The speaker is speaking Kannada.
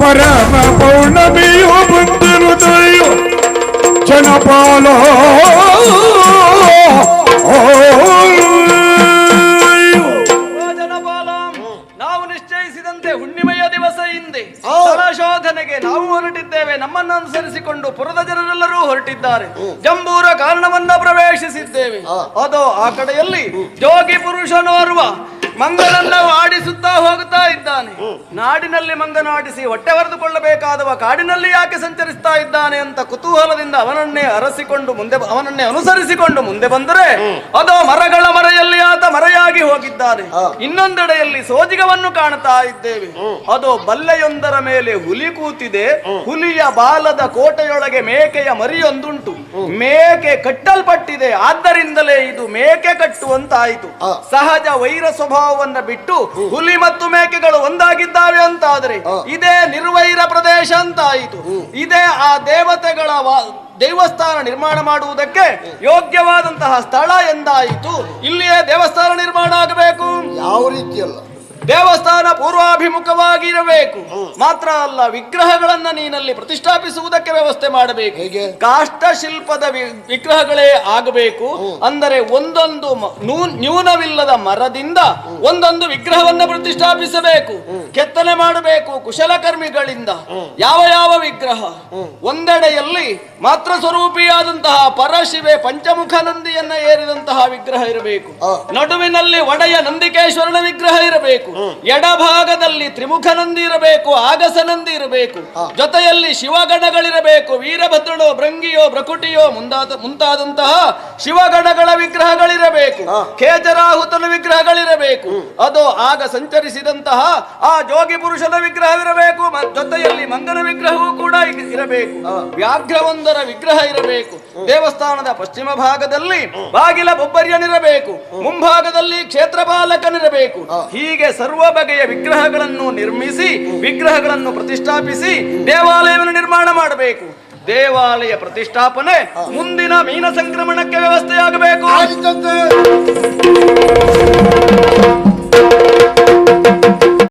ಪರಮ ಪೌರ್ಣಮಿಯು ಬಂದಿರುತ್ತಯ್ಯೋ ಜನಪಾಲ ಜನಪಾಲ ನಾವು ನಿಶ್ಚಯಿಸಿದಂತೆ ಹುಣ್ಣಿಮೆಯ ದಿವಸ ಹಿಂದೆ ಆ. ಶೋಧನೆಗೆ ನಾವು ಹೊರಟಿದ್ದೇವೆ. ನಮ್ಮನ್ನು ಅನುಸರಿಸಿಕೊಂಡು ಪುರದ ಜನರೆಲ್ಲರೂ ಹೊರಟಿದ್ದಾರೆ. ಜಂಬೂರ ಕಾರಣವನ್ನ ಪ್ರವೇಶಿಸಿದ್ದೇವೆ. ಅದೋ ಆ ಕಡೆಯಲ್ಲಿ ಜೋಗಿ ಪುರುಷನೋರ್ವ ಮಂಗನನ್ನ ಆಡಿಸುತ್ತಾ ಹೋಗುತ್ತಾ ನಾಡಿನಲ್ಲಿ ಮಂಗನಾಡಿಸಿ ಹೊಟ್ಟೆ ಹೊರೆದುಕೊಳ್ಳಬೇಕಾದವ ಕಾಡಿನಲ್ಲಿ ಯಾಕೆ ಸಂಚರಿಸ್ತಾ ಇದ್ದಾನೆ ಅಂತ ಕುತೂಹಲದಿಂದ ಅವನನ್ನೇ ಅರಸಿಕೊಂಡು ಮುಂದೆ ಅವನನ್ನೇ ಅನುಸರಿಸಿಕೊಂಡು ಮುಂದೆ ಬಂದರೆ ಅದು ಮರಗಳ ಮರೆಯಲ್ಲಿ ಆತ ಮರೆಯಾಗಿ ಹೋಗಿದ್ದಾನೆ. ಇನ್ನೊಂದೆಡೆಯಲ್ಲಿ ಸೋಜಿಗವನ್ನು ಕಾಣ್ತಾ ಇದ್ದೇವೆ. ಅದು ಬಲ್ಲೆಯೊಂದರ ಮೇಲೆ ಹುಲಿ ಕೂತಿದೆ. ಹುಲಿಯ ಬಾಲದ ಕೋಟೆಯೊಳಗೆ ಮೇಕೆಯ ಮರಿಯೊಂದುಂಟು. ಮೇಕೆ ಕಟ್ಟಲ್ಪಟ್ಟಿದೆ. ಆದ್ದರಿಂದಲೇ ಇದು ಮೇಕೆ ಕಟ್ಟುವಂತಾಯಿತು ಸಹಜ ವೈರ ಸ್ವಭಾವವನ್ನು ಬಿಟ್ಟು ಹುಲಿ ಮತ್ತು ಮೇಕೆಗಳು ಒಂದಾಗಿದ್ದಾವೆ ಅಂತಾದ್ರೆ. ಇದೇ ನಿರ್ವೈರ ಪ್ರದೇಶ ಅಂತಾಯಿತು. ಇದೇ ಆ ದೇವತೆಗಳ ದೇವಸ್ಥಾನ ನಿರ್ಮಾಣ ಮಾಡುವುದಕ್ಕೆ ಯೋಗ್ಯವಾದಂತಹ ಸ್ಥಳ ಎಂದಾಯಿತು. ಇಲ್ಲಿಯೇ ದೇವಸ್ಥಾನ ನಿರ್ಮಾಣ ಆಗಬೇಕು. ಯಾವ ರೀತಿಯಲ್ಲ. ದೇವಸ್ಥಾನ ಪೂರ್ವಾಭಿಮುಖವಾಗಿರಬೇಕು. ಮಾತ್ರ ಅಲ್ಲ ವಿಗ್ರಹಗಳನ್ನ ನೀನಲ್ಲಿ ಪ್ರತಿಷ್ಠಾಪಿಸುವುದಕ್ಕೆ ವ್ಯವಸ್ಥೆ ಮಾಡಬೇಕು? ಕಾಷ್ಟ ಶಿಲ್ಪದ ವಿಗ್ರಹಗಳೇ ಆಗಬೇಕು. ಅಂದರೆ ಒಂದೊಂದು ನ್ಯೂನವಿಲ್ಲದ ಮರದಿಂದ ಒಂದೊಂದು ವಿಗ್ರಹವನ್ನ ಪ್ರತಿಷ್ಠಾಪಿಸಬೇಕು. ಕೆತ್ತನೆ ಮಾಡಬೇಕು ಕುಶಲಕರ್ಮಿಗಳಿಂದ. ಯಾವ ಯಾವ ವಿಗ್ರಹ? ಒಂದೆಡೆಯಲ್ಲಿ ಮಾತ್ರ ಸ್ವರೂಪಿಯಾದಂತಹ ಪರಶಿವೆ ಪಂಚಮುಖ ನಂದಿಯನ್ನ ಏರಿದಂತಹ ವಿಗ್ರಹ ಇರಬೇಕು. ನಡುವಿನಲ್ಲಿ ಒಡೆಯ ನಂದಿಕೇಶ್ವರನ ವಿಗ್ರಹ ಇರಬೇಕು. ಎಡಭಾಗದಲ್ಲಿ ತ್ರಿಮುಖ ನಂದಿ ಇರಬೇಕು ಆಗಸ ನಂದಿ ಇರಬೇಕು ಜೊತೆಯಲ್ಲಿ ಶಿವಗಣಗಳಿರಬೇಕು ವೀರಭದ್ರನೋ ಭೃಂಗಿಯೋ ಭ್ರಕುಟಿಯೋ ಮುಂದಾದ ಮುಂತಾದಂತಹ ಶಿವಗಣಗಳ ವಿಗ್ರಹಗಳಿರಬೇಕು ಖೇಜರಾಹುತನ ವಿಗ್ರಹಗಳಿರಬೇಕು ಅದು ಆಗ ಸಂಚರಿಸಿದಂತಹ ಆ ಜೋಗಿ ಪುರುಷನ ವಿಗ್ರಹವಿರಬೇಕು ಜೊತೆಯಲ್ಲಿ ಮಂಗನ ವಿಗ್ರಹವೂ ಕೂಡ ಇರಬೇಕು. ವ್ಯಾಘ್ರವೊಂದರ ವಿಗ್ರಹ ಇರಬೇಕು. ದೇವಸ್ಥಾನದ ಪಶ್ಚಿಮ ಭಾಗದಲ್ಲಿ ಬಾಗಿಲ ಬೊಬ್ಬರ್ಯನಿರಬೇಕು. ಮುಂಭಾಗದಲ್ಲಿ ಕ್ಷೇತ್ರಪಾಲಕನಿರಬೇಕು. ಹೀಗೆ ಸರ್ವ ಬಗೆಯ ವಿಗ್ರಹಗಳನ್ನು ನಿರ್ಮಿಸಿ, ವಿಗ್ರಹಗಳನ್ನು ಪ್ರತಿಷ್ಠಾಪಿಸಿ, ದೇವಾಲಯವನ್ನು ನಿರ್ಮಾಣ ಮಾಡಬೇಕು. ದೇವಾಲಯ ಪ್ರತಿಷ್ಠಾಪನೆ ಮುಂದಿನ ಮೀನ ಸಂಕ್ರಮಣಕ್ಕೆ ವ್ಯವಸ್ಥೆಯಾಗಬೇಕು.